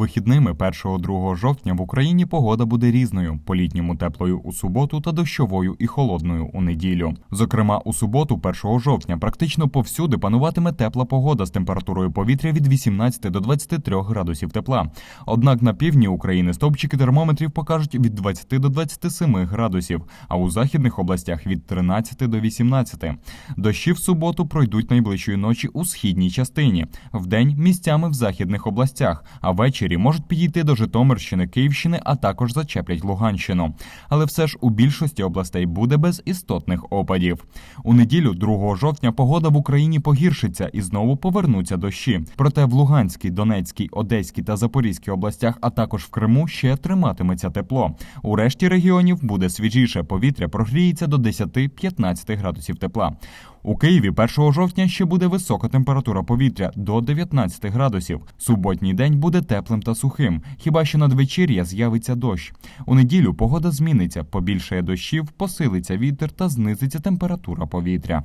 Вихідними 1-2 жовтня в Україні погода буде різною: по-літньому теплою у суботу та дощовою і холодною у неділю. Зокрема, у суботу, 1 жовтня, практично повсюди пануватиме тепла погода з температурою повітря від 18 до 23 градусів тепла. Однак на півдні України стовпчики термометрів покажуть від 20 до 27 градусів, а у західних областях від 13 до 18. Дощі в суботу пройдуть найближчої ночі у східній частині, вдень місцями в західних областях, а ввечері можуть підійти до Житомирщини, Київщини, а також зачеплять Луганщину. Але все ж у більшості областей буде без істотних опадів. У неділю, 2 жовтня, погода в Україні погіршиться і знову повернуться дощі. Проте в Луганській, Донецькій, Одеській та Запорізькій областях, а також в Криму, ще триматиметься тепло. У решті регіонів буде свіжіше. Повітря прогріється до 10-15 градусів тепла. У Києві 1 жовтня ще буде висока температура повітря до 19 градусів. Суботній день буде теплим та сухим. Хіба що надвечір'я з'явиться дощ. У неділю погода зміниться, побільшає дощів, посилиться вітер та знизиться температура повітря.